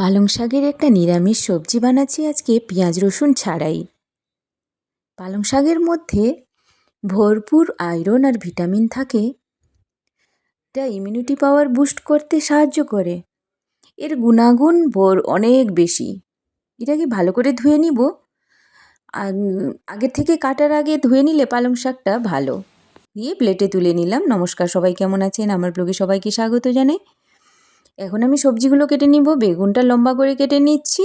পালং শাকের একটা নিরামিষ সবজি বানাচ্ছি আজকে পেঁয়াজ রসুন ছাড়াই। পালং শাকের মধ্যে ভরপুর আয়রন আর ভিটামিন থাকে। এটা ইমিউনিটি পাওয়ার বুস্ট করতে সাহায্য করে। এর গুণাগুণ ভোর অনেক বেশি। এটাকে ভালো করে ধুয়ে নিব। আগের থেকে কাটার আগে ধুয়ে নিলে পালং শাকটা ভালো। দিয়ে প্লেটে তুলে নিলাম। নমস্কার সবাই, কেমন আছেন? আমার ব্লগে সবাইকে স্বাগত জানাই। এখন আমি সবজিগুলো কেটে নিব, বেগুনটা লম্বা করে কেটে নিচ্ছি।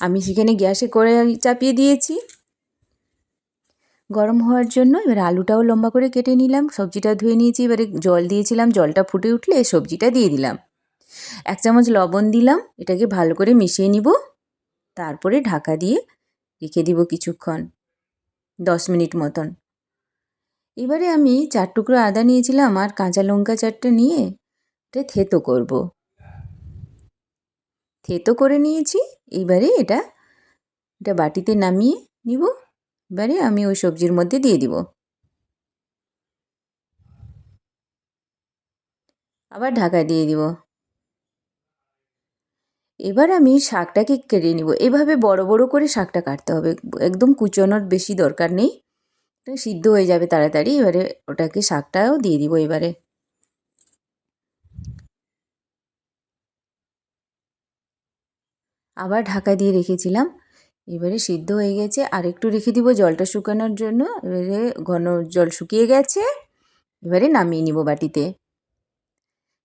আমি সেখানে গ্যাসে করে চাপিয়ে দিয়েছি। গরম হওয়ার জন্য এবার আলুটাও লম্বা করে কেটে নিলাম। সবজিটা ধুয়ে নিয়েছি, এবারে জল দিয়েছিলাম, জলটা ফুটে উঠলে সবজিটা দিয়ে দিলাম। এক চামচ লবণ দিলাম, এটাকে ভালো করে মিশিয়ে নিব। তারপরে ঢাকা দিয়ে রেখে দিব কিছুক্ষণ, দশ মিনিট মতন। এবারে আমি চার টুকরো আদা নিয়েছিলাম আর কাঁচা লঙ্কা চারটে নিয়ে থেতো করব। থেতো করে নিয়েছি, এইবারে এটা এটা বাটিতে নামিয়ে নিব, এবারে আমি ওই সবজির মধ্যে দিয়ে দিব। আবার ঢাকা দিয়ে দিব। এবার আমি শাকটাকে কেটে নিব। এভাবে বড় বড় করে শাকটা কাটতে হবে। একদম কুচোনোর বেশি দরকার নেই। সিদ্ধ হয়ে যাবে তাড়াতাড়ি। এবারে ওটাকে শাকটাও দিয়ে দিব এবারে। আবার ঢাকা দিয়ে রেখেছিলাম। এবারে সিদ্ধ হয়ে গেছে। আর একটু রেখে দিব জলটা শুকানোর জন্য। এবারে ঘন জল শুকিয়ে গেছে। এবারে নামিয়ে নিব বাটিতে।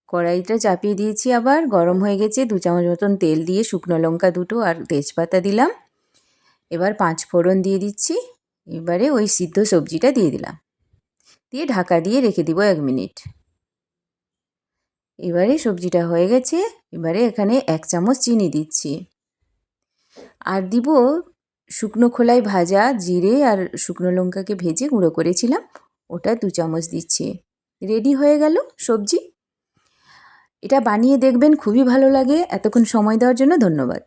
কড়াইটা চাপিয়ে দিয়েছি আবার। গরম হয়ে গেছে। দু চামচ মতন তেল দিয়ে শুকনো লঙ্কা দুটো আর তেজপাতা দিলাম। এবার পাঁচ ফোড়ন দিয়ে দিচ্ছি। এবারে ওই সিদ্ধ সবজিটা দিয়ে দিলাম। দিয়ে ঢাকা দিয়ে রেখে দিব এক মিনিট। এবারে সবজিটা হয়ে গেছে। এবারে এখানে এক চামচ চিনি দিচ্ছি। আর দিব শুকনো খোলায় ভাজা জিরে আর শুকনো লঙ্কাকে ভেজে গুঁড়ো করেছিলাম। ওটা দু চামচ দিচ্ছি। রেডি হয়ে গেল সবজি। এটা বানিয়ে দেখবেন, খুবই ভালো লাগে। এতক্ষণ সময় দেওয়ার জন্য ধন্যবাদ।